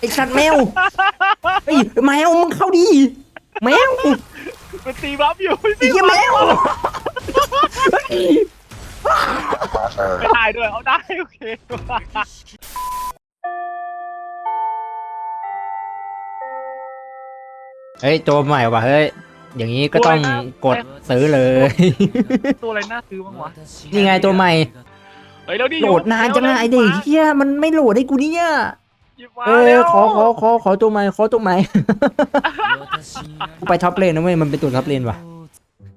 ไอ้สัตว์แมวไอ้ยแมวมึงเข้าดี แมวมันตีบัฟอยู่ไอ้เหี้ยแมวไม่ได้ด้วยเอาได้โอเคเฮ้ยตัวใหม่ว่ะเฮ้ยอย่างนี้ก็ต้องกดซื้อเลย ตัวอะไรน่าซื้อบ้างวะนี่ไงตัวใหม่ เฮ้ยแล้วดิโหลดนานจังไงไอ้เด็กเฮียมันไม่โหลดให้กูเนี่ย หยิบมาเอเร็อวขอขอขอขอตัวใหม่ขอตัวใหม่ กูไปท็อปเลนนะเว้ยมันเป็นตัวท็อปเลนว่ะ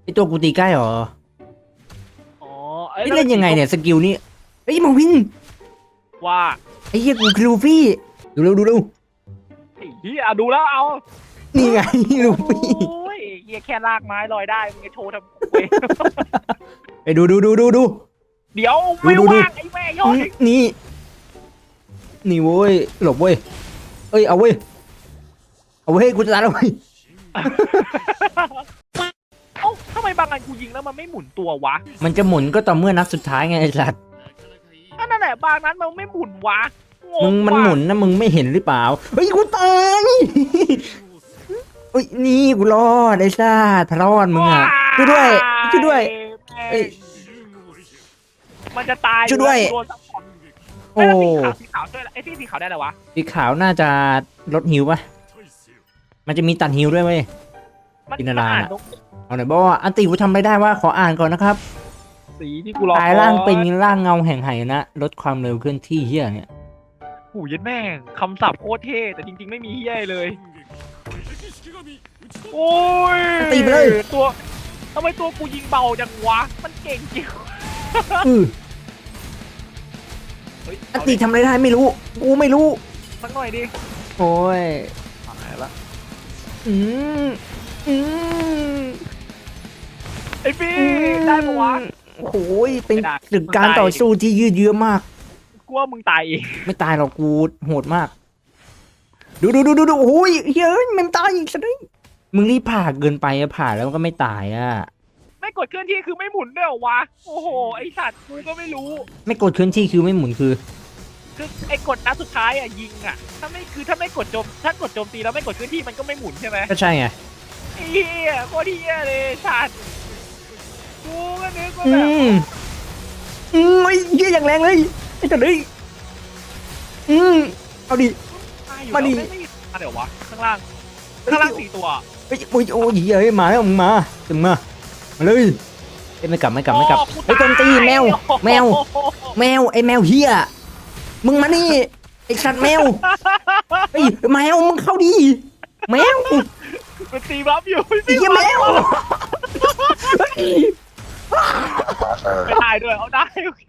ไอตัวกูตีใกล้หรออ๋อไอ้ยเล่นยังไงเนี่ยสกิลนี่เฮ้ยมาวินว่าไอ้เหี้ยกูคือลูฟี่ดูเร็วดูเร็วไอ้เหี้ยอะดูแล้วเอานี่ไงลูฟี่โอ้ยเหี้ยแค่ลากไม้ลอยได้มึงจะโชว์ทำเว้ยไปดูดูดูดูดูเดี๋ยวไม่ดูดูว่างไอ้แม่ยอดนี่ นี่เว้ย หลบเว้ย เอ้ย เอาเว้ย เอาเว้ยกูจะตายแล้วเว้ย เอ้าทำไมบางอันกูยิงแล้วมันไม่หมุนตัววะมันจะหมุนก็ต่อเมื่อนัดสุดท้ายไงไอ้สัตว์อันนั่นแหละบางนั้นมันไม่หมุนวะงมึงมันว่ะหมุนนะมึงไม่เห็นหรือเปล่า เฮ้ยกูตายเฮ้ยนี่กูรอดไอ้สัตว์พรอดมึงอะ ช่วยด้วยช่วยด้วยเอ้ยมันจะตายช่วยด้วยโดนซัพพอร์ต โอ้เอ้ยแล้วสีขาวสีขาวช่วยไอ้ที่สีขาวได้แล้ววะสีขาวน่าจะลดฮิวป่ะมันจะมีตัดฮิวด้วยเว้ยมันจินตนาอ่านอะเอาหน่อยบอกว่าอันติกูทำอะไรได้ว่าขออ่านก่อนนะครับ สีที่กูรอตายร่างเป็นร่างเงาแห่งไหายนะลดความเร็วเคลื่อนที่เฮียเนี่ยหูยัดแม่งคำศัพท์โคตรเท่แต่จริง ๆ ไม่มีเฮียเลย โอ้ยตีไปเลยตัวทำไมตัวกูยิงเบาจังวะ มันเก่งจริง อือเฮ้ยอันติทำอะไรได้ไม่รู้กูไม่รู้ สักหน่อยดิโอ้ยหายละอืมอืมไอ้พี่ได้ปะวะ โอ้โหยเป็นไม่ได้ศึกการต่อสู้ที่ยืดเยื้อมาก กลัวมึงตายเองไม่ตายหรอกกูโหดมาก ดูดูดูดูดูโอ้ยเฮ้ยมันตายอีกสักนิดมึงรีบผ่าเกินไปอะผ่าแล้วมันก็ไม่ตายอะไม่กดเคลื่อนที่คือไม่หมุนด้วยเหรอวะ โอ้โห ไอสัตว์กูก็ไม่รู้ ไม่กดเคลื่อนที่คือไม่หมุนคือ คือไอ้กดนัดสุดท้ายอะยิงอะ ถ้าไม่คือถ้าไม่กดโจมถ้ากดโจมตีแล้วไม่กดเคลื่อนที่มันก็ไม่หมุนใช่ไหมก็ใช่ไงไอ้เหี้ยโคตรเหี้ยเลยสัตว์กูก็นึกว่าอืแบบมอืมไอ้เหี้ยอย่างแรงเลยไอ้ตัวนี้อืมเอาดิ ตายอยู่มาดิ แล้วไม่มีมาเดี๋ยววะข้างล่างข้างล่างสี่ตัวเฮ้ยโอ้ยโอ้ยเฮ้ยมาแล้วมึงมาถึงมามาเลยเอ้ยไม่กลับไม่กลับไม่กลับโอ้ไอ้ยโจมตีแมว แมวแมวไอ้แมวเฮีย มึงมานี่ไอ้สัตว์แมวไอ้ยแมวมึงเข้าดีแมวมันตีบัฟอยู่ไอ้เหี้ยแมวไม่ได้ด้วยเอาได้โอเค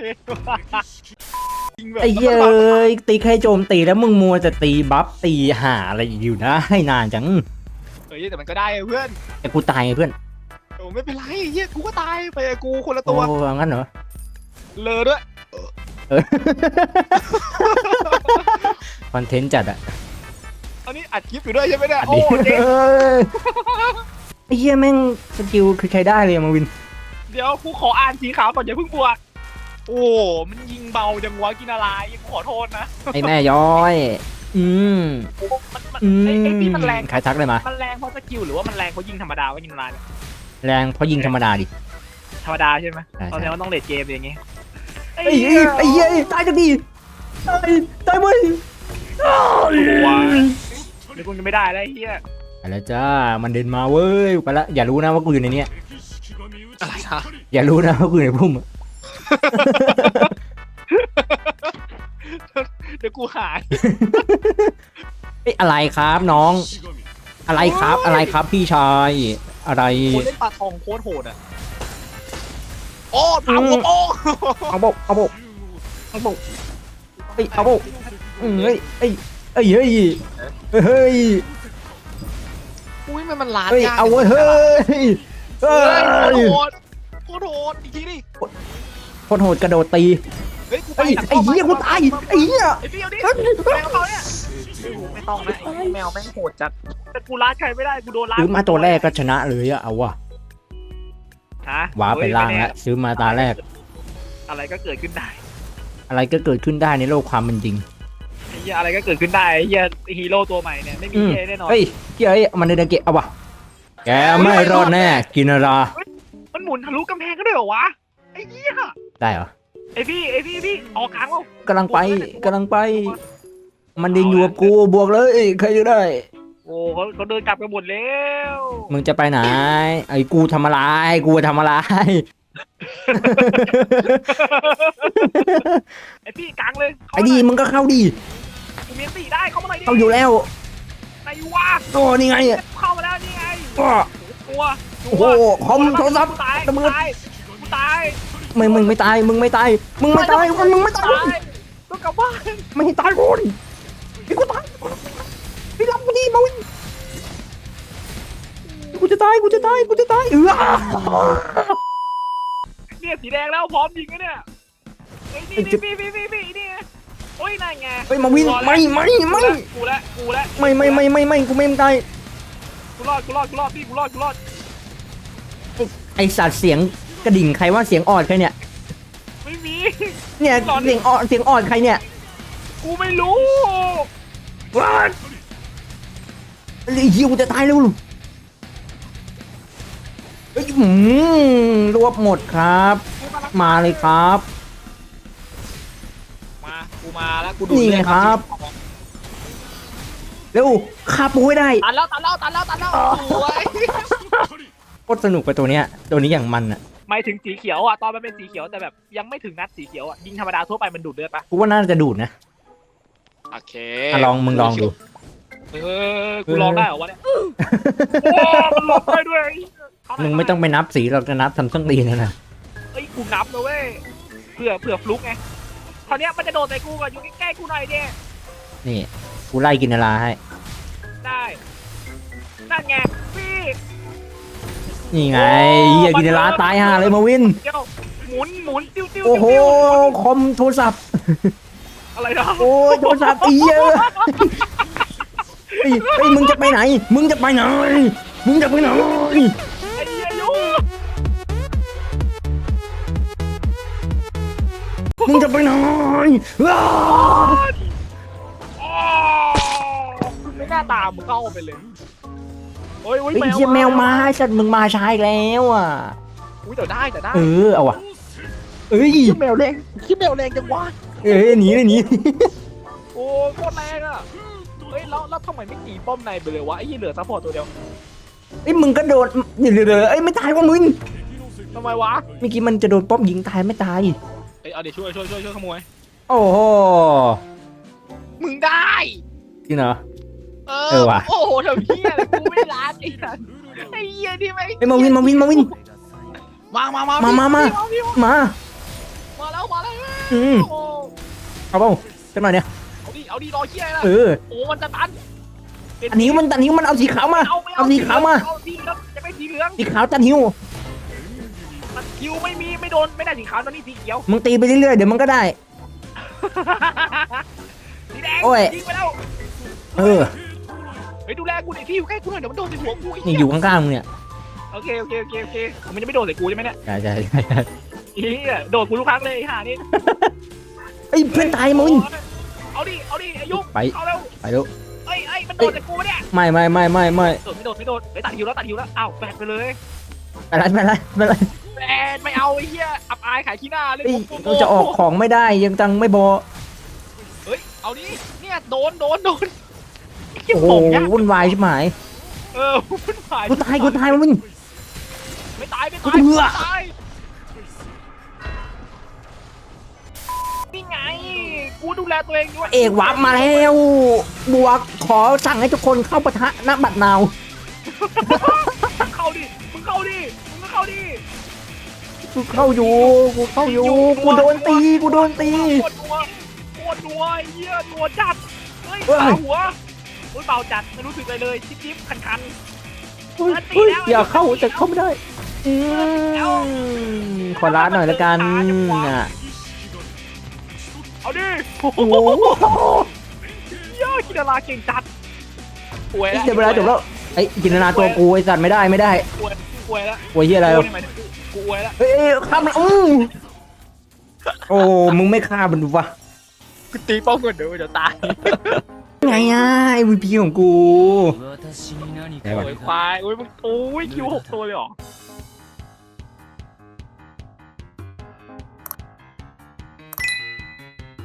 จริงแบบไอ้เหี้ยเอ้ยตีใครโจมตีแล้วมึงมัวจะตีบัฟตีหาอะไรอยู่นะให้นานจังเฮ้ยแต่มันก็ได้เพื่อนแต่กูตายไงเพื่อนโอ้ไม่เป็นไรเฮียกูก็ตายไปกับกูคนละโอ้ตัวงั้นเหรอเลอด้วยเออ คอนเทนต์จัดอะอันนี้อัดคลิปอยู่ด้วยใช่ไหมเนี่ยอันโอ้นี้เจ๊งไอ้เหี้ยแม่งสกิลคือใช้ได้เลยอะมาวิน เดี๋ยวกูขออ่านสีขาวก่อนอย่าเพิ่งบวก โอ้มันยิงเบาจังวะกินอะไรกูขอโทษนะไอ้แม่ย้อย อืมมันมันอืไอ้ไอ้ที่มันแรงใครทักเลยมา มันแรงเพราะสกิลหรือว่ามันแรงเพราะยิงธรรมดาวะยิงอะไรเนี่ยแรงเพราะยิงธรรมดาดิ ธรรมดาใช่ไหมใช่ใช่ ตอนนี้มันต้องเลดเกมอย่างงี้ ไอ้เหี้ยไอ้เหี้ยตายจังดีตายตายเว้ยว้าเดี๋ยวกูจะไม่ได้แล้วไอ้เฮียไปแล้วจ้ามันเดินมาเว้ยไปละอย่ารู้นะว่ากูอยู่ในเนี้ยอะไรนะอย่ารู้นะว่ากูอยู่ในพุ่มอะเดี๋ยวกูหายเอ้ยอะไรครับน้อง อะไรครับอะไรครับพี่ชายอะไรกูเล่นปลาทองโคตรโหดอะ โอ้ถามหัวโป้งเอาบกเอาบกเอาบกเอ้ยเอาบกอืมเฮ้ยเอ้ยเอ้ยเฮ้ยเฮ้ยอุ้ยมันมันล้านเฮ้ยยากเอาเว้ยเฮ้ยเฮ้เฮ้ยยโคตรโหดโคตรโหดอีกทีดิโคตรโหดกระโดดตีเฮ้ยกูไปเฮ้ยหนักไอ้เหี้ยกูตายไอ้เหี้ยไอ้เปี้ยวดิแมวเขาเนี่ยไม่ต้องนะไอ้แมวแม่งโหดจัดแต่กูล้านใครไม่ได้กูโดนล้านซื้อมาตัวแรกก็ชนะเลยอะเอาวะ ฮะว้าไปล่างแล้วซื้อมาตาแรก อะไรก็เกิดขึ้นได้ อะไรก็เกิดขึ้นได้ในโลกความเป็นจริงไอ้เหี้ยอะไรก็เกิดขึ้นได้ไอ้เหี้ยฮีโร่ตัวใหม่เนี่ยไม่มีอืมเหี้ยแน่นอนเฮ้ยเฮ้ยมันในดังเกะเอาวะแกไม่รอดแน่กินรามันหมุนทะลุกำแพงก็ได้เหรอวะไอ้เหี้ยได้เหรอไอพี่ไอพี่พี่ออกกลางแล้วกำลังไปกำลังไป มันดิงอยู่กับกูบวกเลยใครจะได้ โอ้เขาเขาเดินกลับกันหมดแล้วมึงจะไปไหน ไอ้กูทำอะไร กูทำอะไร ไอพี่กลางเลยไอ้ดีมึงก็เข้าดี กูมีสี่ได้เข้ามาหน่อยดิเข้าอยู่แล้วไหนวะโอ้นี่ไงเข้ามาแล้วนี่ไงก็ ตัวโอ้โหคอมโทรศัพท์กูตายระเบิดกูตายกูตายมึงมึงไม่ตาย มึงไม่ตาย มึงไม่ตาย มึงไม่ตาย ต้องกลับบ้านไม่ให้ตายกูดิายกูจะตายกูจะตายเออเนี่ยสีแดงแล้วพร้อมยิงแล้วเนี่ยเฮ้ยนี่นี่พี่พี่พี่พี่นี่ไงโอ้ยนั่นไงเฮ้ยมาวินไม่ไม่ไม่กูละกูละไม่ไม่ไม่ไม่ไม่กูไม่ตายกูรอดกูรอดกูรอดพี่กูรอดกูรอดไอสัตว์เสียงกระดิ่งใครว่าเสียงออดใครเนี่ยไม่มีเนี่ยเสียงออดเสียงออดใครเนี่ยกูไม่รู้ว้าไอ้เหี้ยกูจะตายแล้ว เฮ้ยหืมรวบหมดครับ มาเลยครับ มา กูมาแล้วกูนี่ไงครับ เร็วฆ่าปูให้ได้ตันแล้วตันแล้วตันแล้วตันแล้วสวยโคตรสนุกไปตัวเนี้ย ตัวนี้อย่างมันอะหมายถึงสีเขียวอะ ตอนมันเป็นสีเขียวแต่แบบยังไม่ถึงนัดสีเขียวอะ ยิงธรรมดาทั่วไปมันดูดเลือดปะกูว่าน่าจะดูดนะโอเคอะลองมึงลองดู เออกูลองได้เหรอวะเนี่ย โอ้มันลองได้ด้วย มึงไม่ต้องไปนับสีเราจะนับทำส้นตีนนะนะเอ้ยกูนับนะเว้ยเผื่อเผื่อฟลุกไงคราวเนี้ยมันจะโดดใส่กูก่อนอยู่ใกล้ๆกูหน่อยเด้นี่กูไล่กินเวลาให้ ได้นั่นไงพี่นี่ไงเหี้ยกินเวลาตายห่าเลยมาวินเดี๋ยวหมุนหมุนติ้วติ้วโอ้โหติ้วคอมโทรศัพท์อะไรนะโอ้ยโทรศัพท์อีเยอะเฮ้ยเฮ้ยมึงจะไปไหน มึงจะไปไหนมึงจะไปไหน งจะไปไหนอ้าวอ๋อไม่น่าตามมึงเข้าไปเลยโอ้ยโอ้ยไอ้เหี้ยแมวมาไอ้สัตว์มึงมาช้าอีกแล้วอะ อุ้ยแต่ได้แต่ได้เออเอาว่ะเอ้ยคิดแมวแรงคิดแมวแรงจังวะเอ้ยหนีเลยหนีโอ้โคตรแรงอะเฮ้ยแล้วแล้วทำไมไม่ตีป้อมในไปเลยวะไอ้ยี่เหลือซัพพอร์ตตัวเดียวไอ้ยมึงก็โดดเดี๋ยวเดี๋ยวเดี๋ยวไอ้ยไม่ตายว่ามึงทำไมวะ เมื่อกี้มันจะโดนป้อมยิงตายไม่ตาย เอ้ยเอาเดี๋ยวช่วยช่วยช่วยช่วยขโมย โอ้โหมึงได้ จริงเหรอ เอเออว่ะ โอ้โหทำเหี้ยอะไรกูไม่รักไอ้สัสไอ้เหี้ยนี่ไม่ไอ้ยมาวินมาวินมาวิน มามามามามามา พี่พี่มา มาแล้วมาแล้วอืม โอ้เอาเปล่าสักหน่อยเนี่ยเอาดิเอาดิรอเหี้ยอะไรเออ โอ้มันจะตันเป็อันนี้มันอันนี้มันเอาสีขาวมา เอาไม่เอาสีขาวมา เอาสีเหลืองจะไม่สีเหลืองสีขาวจันหิว มันคิวไม่มีไม่โดนไม่ได้สีขาวตอนนี้สีเขียว มึงตีไปเรื่อยๆเดี๋ยวมันก็ได้ สีแดงโอ้ย ยิงไปแล้วเออเฮ้ยดูแลกูหน่อยพี่อยู่ใกล้กูหน่อยเดี๋ยวมันโดนใส่หัวกูไอ้นี่เหี้อยู่ข้างๆมึงเนี่ยโอเคโอเคโอเคโอเคมันจะไม่โดนใส่กูใช่ไหมเนี่ยใช่ใช่ใช่ใช่เฮียโดดกูทุกครั้งเลยไอ้ห่านี่ไอ้ยเพื่อนตายมึง เอาดิเอาดิไอ้ยุกไป เอาเร็วไปดูเอ้ยเอ้ยมันโดดใส่กูปะเนี่ยไม่ไม่ไม่ไม่ไม่โดดไม่โดดไม่โดดเฮ้ยตัดหิวแล้วตัดหิวแล้วอ้าวแบกไปเลย ไปไรไปไรไปไร แบกไม่เอาไอ้เหี้ยอับอายขายขี้หน้าเลยเอ้ยโอ้โหเราจะออกของไม่ได้ยังตังไม่บอเฮ้ยเอาดิเนี่ยโดนโดนโดนไอ้เหี้ยโอ้โหผมยากวุ่นวายใช่ไหมเออมันหายกูตายกูตายมึง ไม่ตายไม่กูตายเบื่อ ไม่ตายนี่ไงกูดูแลตัวเองด้วยเอกวับมาแล้วบวกขอสั่งให้ทุกคนเข้าปะทะณบัดนาว มึงเข้าดิมึงเข้าดิมึงก็เข้าดิ กูเข้าอยู่ กูเข้าอยู่ กูโดนตี กูโดนตีโคตรนัวโคตรนัวไอ้เหี้ยนัวจัด เฮ้ยเฮ้ย เบาหัวโอ้ยเบาจัดไม่รู้สึกอะไรเลยจิ๊บจิ๊บคันคันเฮ้ยเฮ้ยอย่าเข้าแต่เข้าไม่ได้อืมขอร้านหน่อยละกันอะเอาดิโอ้โหเหี้ยกินอะไรเก่งจัดป่วยแล้วเดี๋ยวเวลาจบแล้วไอ้ยกินนาตัวกูไอ้สัตว์ไม่ได้ไม่ได้ ป่วย ป่วยแล้วโอ้ยเฮียอะไรกูวะนี่หมายถึงกูป่วยแล้วเฮ้ยเอ้ยข้ามละอือโอ้มึงไม่ฆ่ามันดูวะกูตีป้องก่อนเดี๋ยวเดี๋ยวตายไงอะ MVP ของกูได้ปะโอ้ยควายโอ้ยมึงโอ้ยคิวหกตัวเลยเหรอ